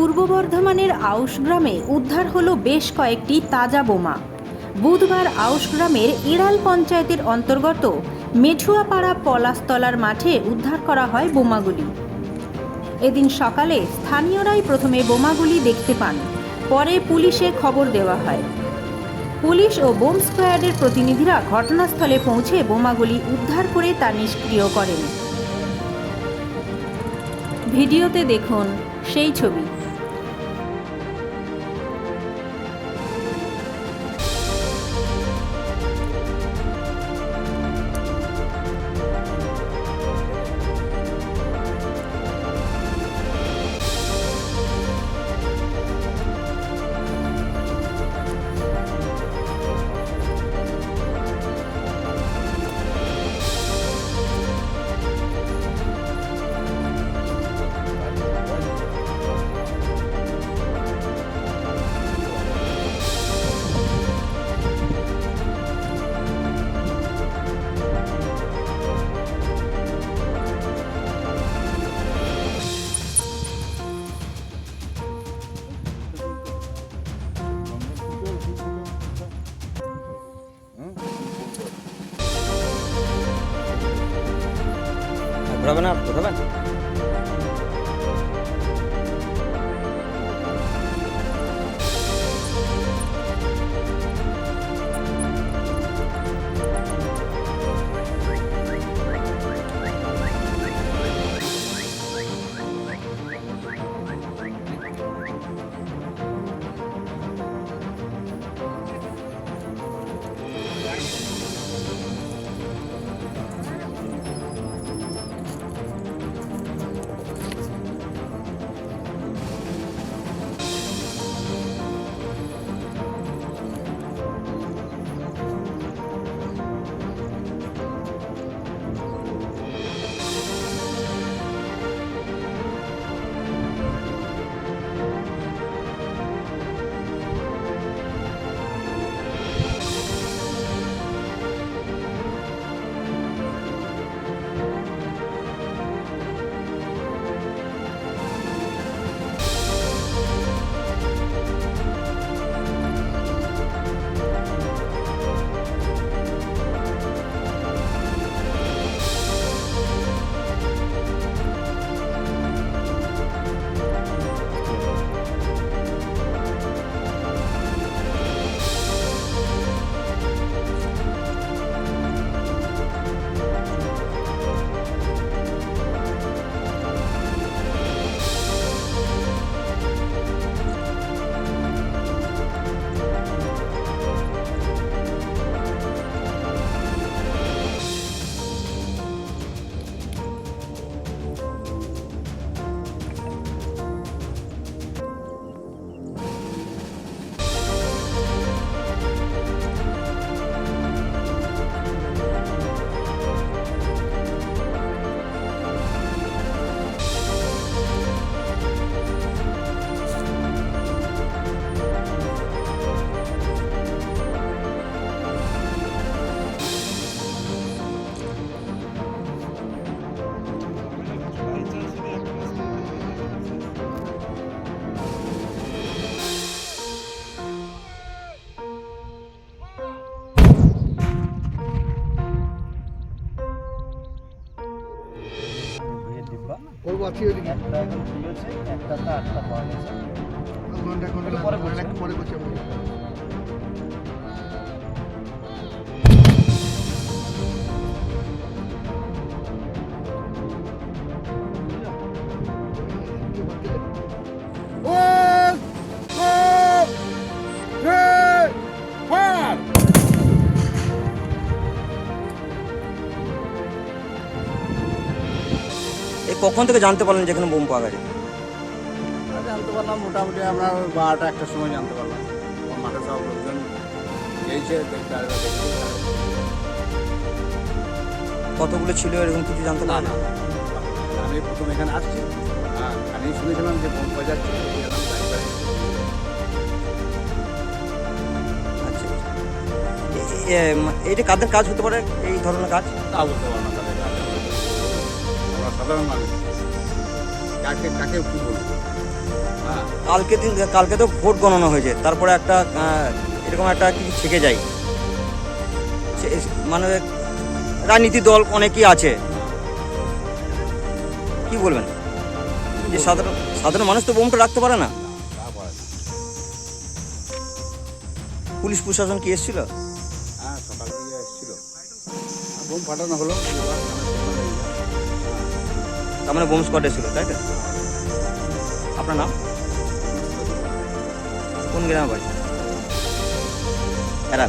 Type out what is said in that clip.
পূর্ব বর্ধমানের আউশ গ্রামে উদ্ধার হলো বেশ কয়েকটি তাজা বোমা। বুধবার আউশ গ্রামের ইড়াল পঞ্চায়েতের অন্তর্গত মেঠুয়াপাড়া পলাশতলার মাঠে উদ্ধার করা হয় বোমাগুলি। এদিন সকালে স্থানীয়রাই প্রথমে বোমাগুলি দেখতে পান, পরে পুলিশে খবর দেওয়া হয়। পুলিশ ও বোম স্কোয়াডের প্রতিনিধিরা ঘটনাস্থলে পৌঁছে বোমাগুলি উদ্ধার করে তা নিষ্ক্রিয় করেন। ভিডিওতে দেখুন সেই ছবি। ঘোরাবে না ঘোরাবেন আছি ওইদিকে। একটা এখন আটটা পাওয়া গেছে। ঘণ্টা ঘণ্টা পরে বলছি। পরে করছি কখন থেকে জানতে পারলেন যেখানে বোম পাওয়া গেছে? জানতে পারলাম মোটামুটি আমরা বারোটা একটার সময় জানতে পারলাম। মাঠে সব লোকজন কতগুলো ছিল এরকম কিছু জানতে না না। আমি প্রথম এখানে আসছি। হ্যাঁ আমি শুনেছিলাম যে বোম গেলাম ড্রাইভারে আচ্ছা। এ- এ- এ- এইটা কাদের কাজ হতে পারে এই ধরনের কাজ? তা বলতে কাছে। আমরা সাধারণ মানুষ। কাকে কাকে কী বলব? হ্যাঁ। কালকে দিন কালকে তো ভোট গণনা হয়েছে। তারপরে একটা এরকম একটা কিছু থেকে যায়। মানে রাজনীতি দল অনেকেই আছে। কি বলবেন? যে সাধারণ সাধারণ মানুষ তো বোমটা রাখতে পারে না। পুলিশ প্রশাসন কি এসেছিল? হ্যাঁ সকাল থেকে এসেছিল। বোম ফাটানো হলো। তার মানে বোম স্কোয়াডে ছিল তাই তো? আপনার নাম? কোন গ্রামে বাড়ি? এরা